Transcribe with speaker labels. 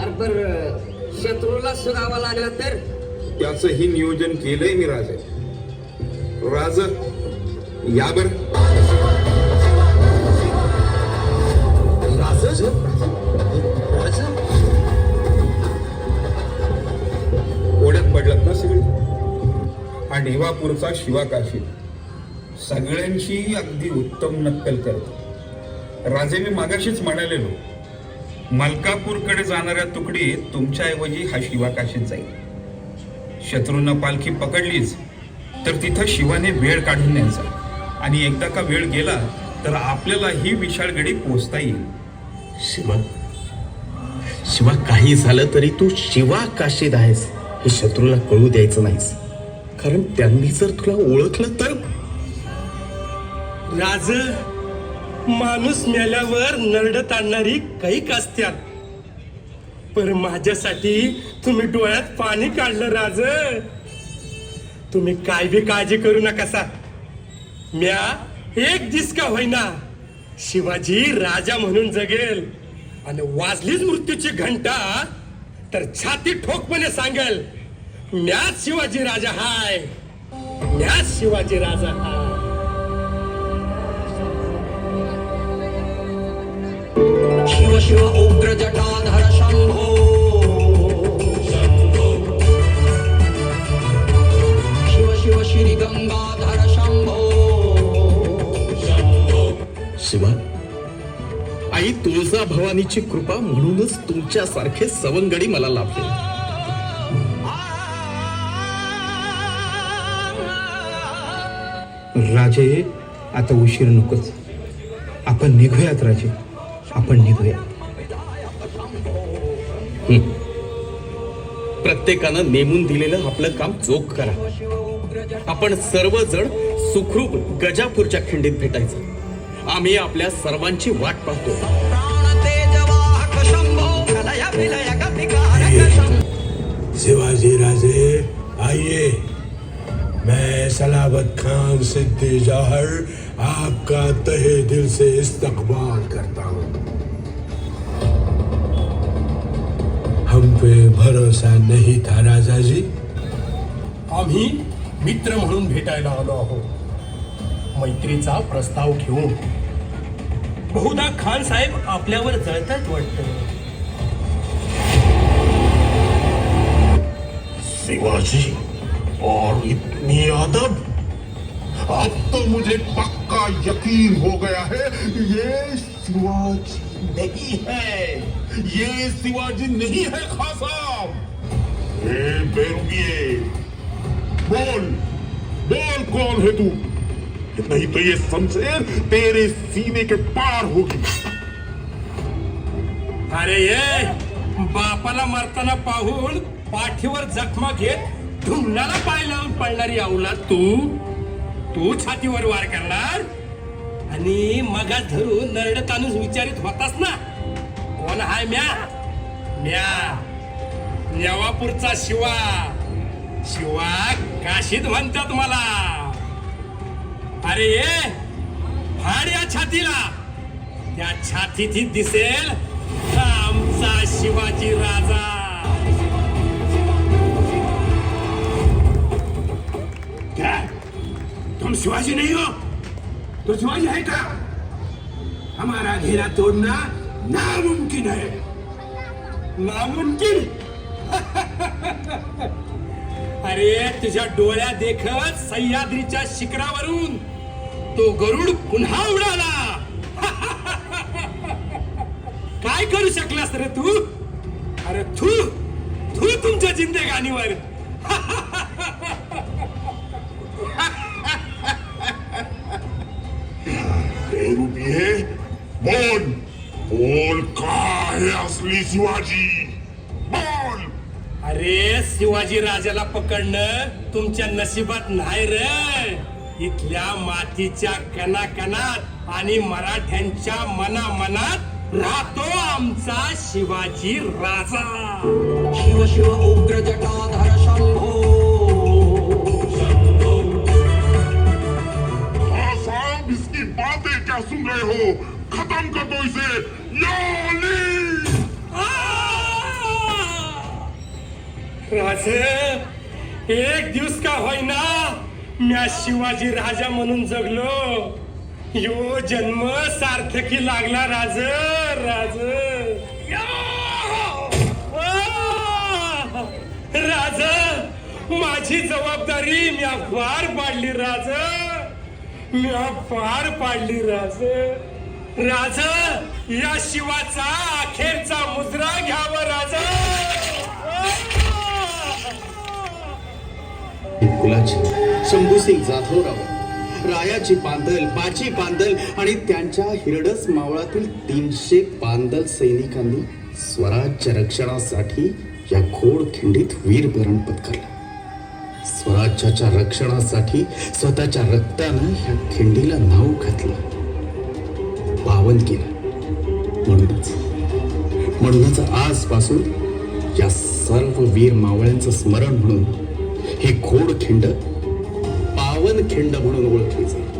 Speaker 1: अरे बर शत्रूला सुगावा लागला तर?
Speaker 2: त्याचंही नियोजन केलंय मी राजे. राज या बर. ओढ्यात पडलात ना सगळे? हा नेवापूरचा शिवाकाशी. सगळ्यांची अगदी उत्तम नक्कल करतो. राजे मी मागाशीच म्हणालेलो. मलकापूरकडे जाणाऱ्या तुकडीत तुमच्याऐवजी हा शिवाकाशीत जाईल. शत्रूंना पालखी पकडलीच तर तिथं शिवाने वेळ काढून न्यायचा. आणि एकदा का वेळ गेला तर आपल्याला ही विशाळ गडी पोचता येईल.
Speaker 3: शिवा शिवा काही झालं तरी तू शिवा काशीद आहेस. हे शत्रूला कळू द्यायचं नाहीस. कारण त्यांनी जर तुला ओळखलं तर
Speaker 4: राज माणूस मेल्यावर नरडत आणणारी कैक असत्यात. पर माझ्यासाठी तुम्ही डोळ्यात पाणी काढलं राज. तुम्ही काय बी काळजी करू नकासा म्या एक दिस का होईना. शिवाजी राजा म्हणून जगेल. आणि वाजलीच मृत्यूची घंटा. तर छाती ठोकपणे सांगेल म्याच शिवाजी राजा हाय. म्याच शिवाजी राजा हाय.
Speaker 5: शिव शिव उग्र जटाधर शंभो। शिव शिव श्री गंगाधर शंभो।
Speaker 3: शिवा आई तुळजा भवानीची कृपा म्हणूनच तुमच्यासारखे सवंगडी मला लाभले.
Speaker 6: राजे आता उशीर नकोच. आपण निघूयात राजे. आपण निघूयात.
Speaker 3: प्रत्येकानं नेमून दिलेलं आपलं काम चोख करा. आपण सर्वजण सुखरूप गजापूरच्या खिंडीत भेटायचं. आम्ही आपल्या सर्वांची वाट पाहतो.
Speaker 7: शिवाजी राजे आइए मैं सलावत खान सिद्धि जौहर आपका तहे दिल से इस्तकबाल करता हूँ। हम पे भरोसा नहीं था राजा जी
Speaker 4: आम्ही मित्र म्हणून भेटायला आलो आहोत मैत्रीचा प्रस्ताव घेऊन. बहुधा खान साहेब आपल्यावर जळतात वाटतं.
Speaker 8: शिवाजी और इतनी अदब अब तो मुझे पक्का यकीन हो गया है ये शिवाजी नहीं है। ये शिवाजी नहीं है खासा। ए बेरुगिए बोल बोल कौन है तू? नहीं तो ये शमशेर तेरे सीने के पार होगी।
Speaker 4: अरे ये बापाला मरताना पाहून पाठीवर जखमा घेत ढुंगणाला पाय लावून पळणारी अवलाद तू? तू छातीवर वार करणार? आणि मगाच धरून नरड तानूस विचारित होतास ना? कोण हाय म्या? म्या. नेवापूरचा शिवा. शिवा काशीत म्हणतात मला. अरे ये फाड या छातीला. त्या छातीत दिसेल आमचा शिवाजी राजा. तुम शिवाजी नाही हो? तो समझ है का? हमारा घेरा तोड़ना नामुमकिन है। नामुमकिन? अरे तुझ्या डोळ्या देखत सह्याद्रीच्या शिखरावरून तो गरुड पुन्हा उडाला. काय करू शकलास रे तू? अरे थू थू तुमच्या जिंदगानीवर
Speaker 8: बेरुगिए बोल. बोल का है असली शिवाजी? बोल.
Speaker 4: अरे शिवाजी राजाला पकडणं तुमच्या नशिबात नाही रे. इथल्या मातीच्या कणाकणात आणि मराठ्यांच्या मनामनात राहतो आमचा शिवाजी राजा.
Speaker 5: शिव शिव उग्र जटाधर शंभो.
Speaker 8: हाँ साहब इसकी बातें क्या सुन रहे हो. खत्म कर दो इसे
Speaker 4: राज एक दिवस का होईना म्या शिवाजी राजा म्हणून जगलो. यो जन्म सार्थकी लागला राज राज. राज माझी जबाबदारी म्या फार पाडली राज. म्या पार पाडली राज. राज या शिवाचा अखेरचा मुद्रा घ्यावा राज.
Speaker 3: कुलाची शंभूसिंग जाधवराव रायाची पांदल बाची पांदल आणि त्यांच्या हिरडस मावळातील तीनशे पांदल सैनिकांनी स्वराज्य रक्षणासाठी या खोड खिंडीत वीरभरण पत्करला. स्वराज्याच्या रक्षणासाठी स्वतःच्या रक्तानं ह्या खिंडीला नाव घातलं. पावन केलं म्हणूनच. म्हणूनच आजपासून या सर्व वीर मावळ्यांचं स्मरण म्हणून हे खोड खिंड पावन खिंड म्हणून ओळखली जाईल.